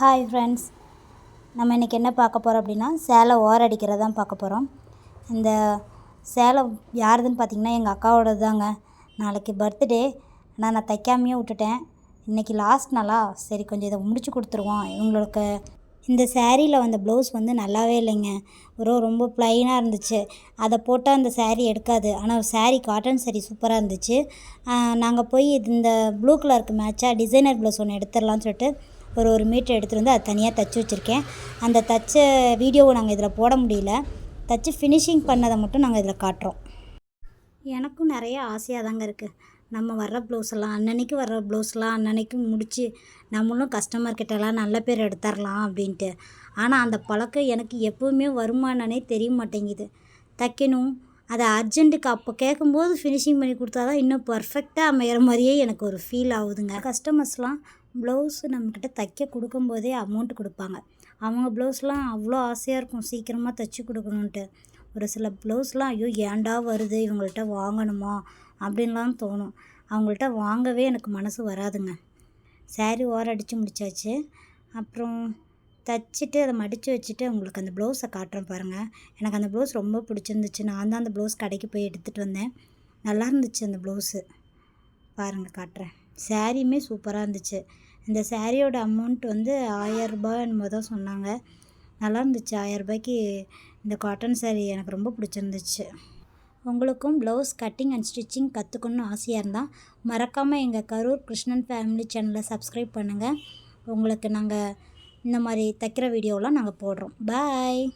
Hi friends நம்ம இன்றைக்கி என்ன பார்க்க போகிறோம் அப்படின்னா சேலை ஓரம் அடிக்கிறது தான் பார்க்க போகிறோம் இந்த சேலை யாருதுன்னு பார்த்தீங்கன்னா எங்கள் அக்காவோடது தாங்க. நாளைக்கு பர்த்டே ஆனால் நான் தைக்காமையே விட்டுட்டேன். இன்றைக்கி லாஸ்ட் நாளா சரி கொஞ்சம் இதை முடிச்சு கொடுத்துருவோம். இவங்களுக்கு இந்த சேரீயில் வந்த ப்ளவுஸ் வந்து நல்லாவே இல்லைங்க. ஒரு ரொம்ப ப்ளைனாக இருந்துச்சு. அதை போட்டால் அந்த சேரீ எடுக்காது. ஆனால் சேரீ காட்டன் சேரீ சூப்பராக இருந்துச்சு. நாங்கள் போய் இந்த ப்ளூ கலருக்கு மேட்சாக டிசைனர் ப்ளவுஸ் ஒன்று எடுத்துடலாம்னு சொல்லிட்டு ஒரு ஒரு மீட்டர் எடுத்துகிட்டு வந்து அதை தனியாக தச்சு வச்சுருக்கேன். அந்த தச்ச வீடியோவை நாங்கள் இதில் போட முடியல. தச்சு ஃபினிஷிங் பண்ணதை மட்டும் நாங்கள் இதில் காட்டுறோம். எனக்கும் நிறைய ஆசையாக தாங்க இருக்குது நம்ம வர்ற ப்ளவுஸ்லாம் அன்னன்னைக்கு வர்ற ப்ளவுஸ்லாம் அன்னன்னைக்கு முடித்து நம்மளும் கஸ்டமர் கிட்டலாம் நல்ல பேர் எடுத்துடலாம் அப்படின்ட்டு. ஆனால் அந்த பழக்கம் எனக்கு எப்போவுமே வருமானனே தெரிய மாட்டேங்குது. தைக்கணும் அதை அர்ஜென்ட்டுக்கு அப்போ கேட்கும்போது ஃபினிஷிங் பண்ணி கொடுத்தா தான் இன்னும் பர்ஃபெக்டாக அமையிற மாதிரியே எனக்கு ஒரு ஃபீல் ஆகுதுங்க. கஸ்டமர்ஸ்லாம் ப்ளவுஸு நம்மக்கிட்ட தைக்க கொடுக்கும்போதே அமௌண்ட் கொடுப்பாங்க. அவங்க ப்ளவுஸ்லாம் அவ்வளோ ஆசையாக இருக்கும் சீக்கிரமாக தைச்சி கொடுக்கணுன்ட்டு ஒரு சில ப்ளவுஸ்லாம் ஐயோ ஏன்டா வருது? இவங்கள்ட்ட வாங்கணுமா? அப்படின்லாம் தோணும். அவங்கள்ட்ட வாங்கவே எனக்கு மனசு வராதுங்க. saree ஓரம் அடித்து முடிச்சாச்சு. அப்புறம் தைச்சிட்டு அதை மடித்து வச்சுட்டு உங்களுக்கு அந்த ப்ளவுஸை காட்டுறேன் பாருங்கள் எனக்கு அந்த ப்ளவுஸ் ரொம்ப பிடிச்சிருந்துச்சு. நான் தான் அந்த ப்ளவுஸ் கடைக்கு போய் எடுத்துகிட்டு வந்தேன். நல்லா இருந்துச்சு அந்த ப்ளவுஸு பாருங்கள் காட்டுறேன். சாரியுமே சூப்பராக இருந்துச்சு. இந்த சாரியோட அமௌண்ட் வந்து ஆயரரூபா என்னமோ தான் சொன்னாங்க. நல்லா இருந்துச்சு. ஆயரரூபாய்க்கு இந்த காட்டன் சாரி எனக்கு ரொம்ப பிடிச்சிருந்துச்சு. உங்களுக்கும் ப்ளவுஸ் கட்டிங் அண்ட் ஸ்டிச்சிங் கற்றுக்கணுன்னு ஆசையாக இருந்தால் மறக்காமல் எங்கள் கரூர் கிருஷ்ணன் ஃபேமிலி சேனலை சப்ஸ்கிரைப் பண்ணுங்கள் உங்களுக்கு நாங்கள் இந்த மாதிரி தைக்கிற வீடியோலாம் நாங்கள் போடுறோம். பாய்